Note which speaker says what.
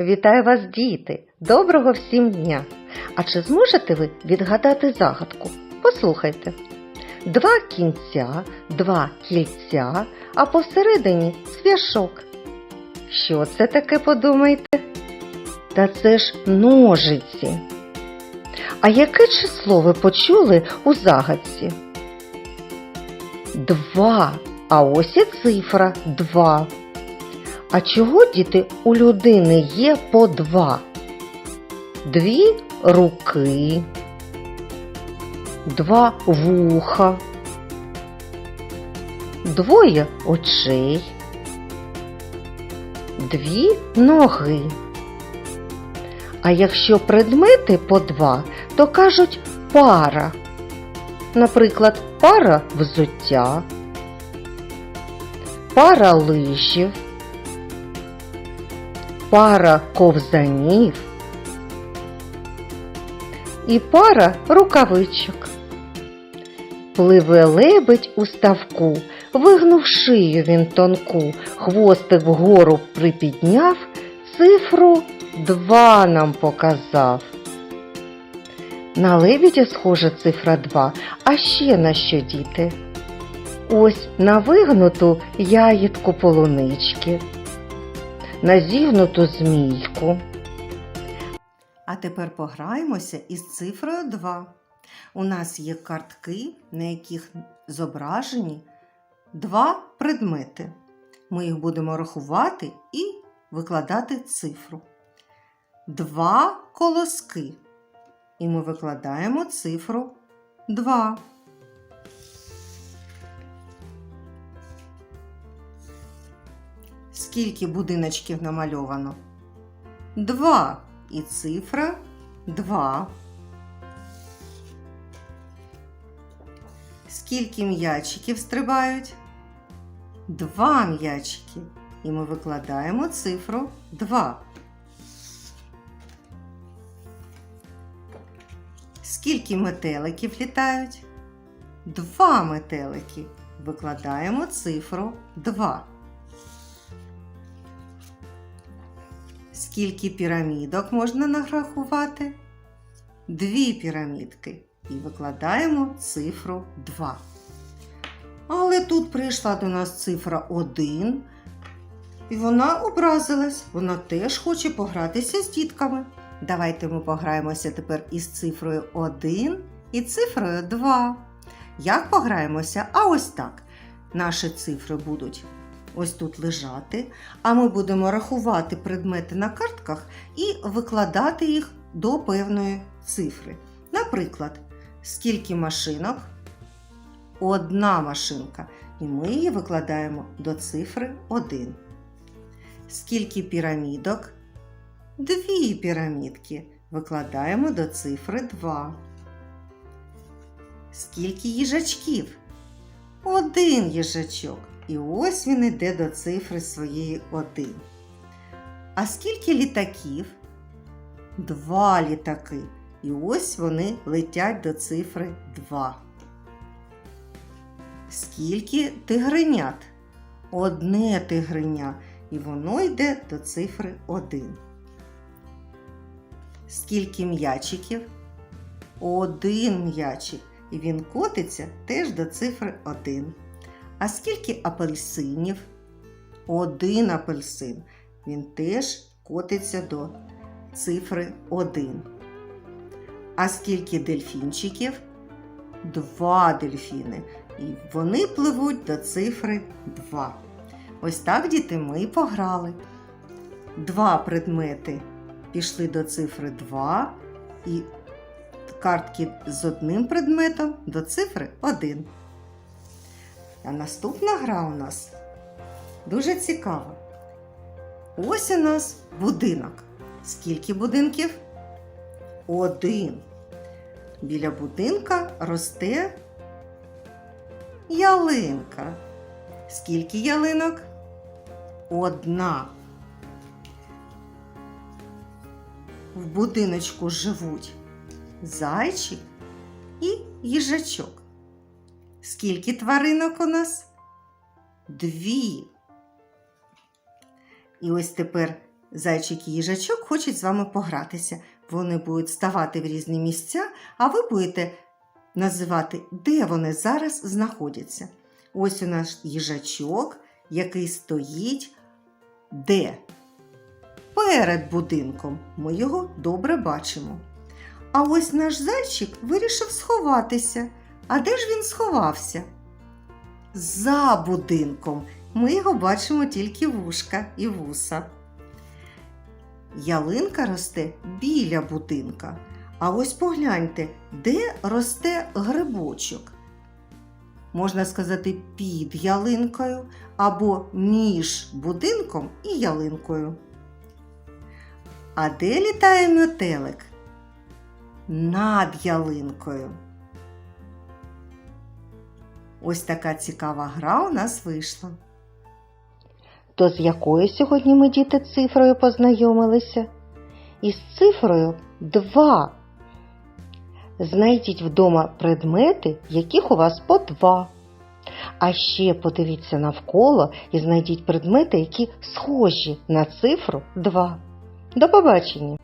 Speaker 1: Вітаю вас, діти! Доброго всім дня! А чи зможете ви відгадати загадку? Послухайте. Два кінця, два кільця, а посередині цвяшок. Що це таке, подумайте? Та це ж ножиці. А яке число ви почули у загадці? Два. А ось і цифра два. А чого діти у людини є по два? Дві руки, два вуха, двоє очей, дві ноги. А якщо предмети по два, то кажуть пара. Наприклад, пара взуття, пара лижів, пара ковзанів і пара рукавичок. Пливе лебедь у ставку, вигнув шию він тонку, хвостик вгору припідняв, цифру два нам показав. На лебедя схожа цифра 2, а ще на що діти? Ось на вигнуту ягідку полунички, на зігнуту змійку.
Speaker 2: А тепер пограємося із цифрою 2. У нас є картки, на яких зображені два предмети. Ми їх будемо рахувати і викладати цифру. Два колоски. І ми викладаємо цифру 2. Скільки будиночків намальовано? Два. І цифра 2. Скільки м'ячиків стрибають? Два м'ячики. І ми викладаємо цифру 2. Скільки метеликів літають? Два метелики. Викладаємо цифру 2. Скільки пірамідок можна нарахувати? Дві пірамідки. І викладаємо цифру 2. Але тут прийшла до нас цифра 1. І вона образилась. Вона теж хоче погратися з дітками. Давайте ми пограємося тепер із цифрою 1 і цифрою 2. Як пограємося? А ось так. Наші цифри будуть ось тут лежати, а ми будемо рахувати предмети на картках і викладати їх до певної цифри. Наприклад, скільки машинок? Одна машинка. І ми її викладаємо до цифри 1. Скільки пірамідок? Дві пірамідки. Викладаємо до цифри 2. Скільки їжачків? Один їжачок. І ось він іде до цифри своєї 1. А скільки літаків? Два літаки. І ось вони летять до цифри 2. Скільки тигренят? Одне тигреня. І воно йде до цифри 1. Скільки м'ячиків? Один м'ячик. І він котиться теж до цифри 1. А скільки апельсинів? Один апельсин. Він теж котиться до цифри 1. А скільки дельфінчиків? Два дельфіни. І вони пливуть до цифри 2. Ось так, діти, ми і пограли. Два предмети пішли до цифри 2 і картки з одним предметом до цифри 1. А наступна гра у нас дуже цікава. Ось у нас будинок. Скільки будинків? Один. Біля будинка росте ялинка. Скільки ялинок? Одна. В будиночку живуть зайчик і їжачок. Скільки тваринок у нас? Дві. І ось тепер Зайчик і їжачок хочуть з вами погратися. Вони будуть ставати в різні місця, а ви будете називати, де вони зараз знаходяться. Ось у нас їжачок, який стоїть де? Перед будинком. Ми його добре бачимо. А ось наш зайчик вирішив сховатися. А де ж він сховався? За будинком. Ми його бачимо тільки вушка і вуса. Ялинка росте біля будинка. А ось погляньте, де росте грибочок. Можна сказати, під ялинкою або між будинком і ялинкою. А де літає метелик? Над ялинкою. Ось така цікава гра у нас вийшла.
Speaker 1: То з якою сьогодні ми діти цифрою познайомилися? Із цифрою 2. Знайдіть вдома предмети, яких у вас по два. А ще подивіться навколо і знайдіть предмети, які схожі на цифру 2. До побачення!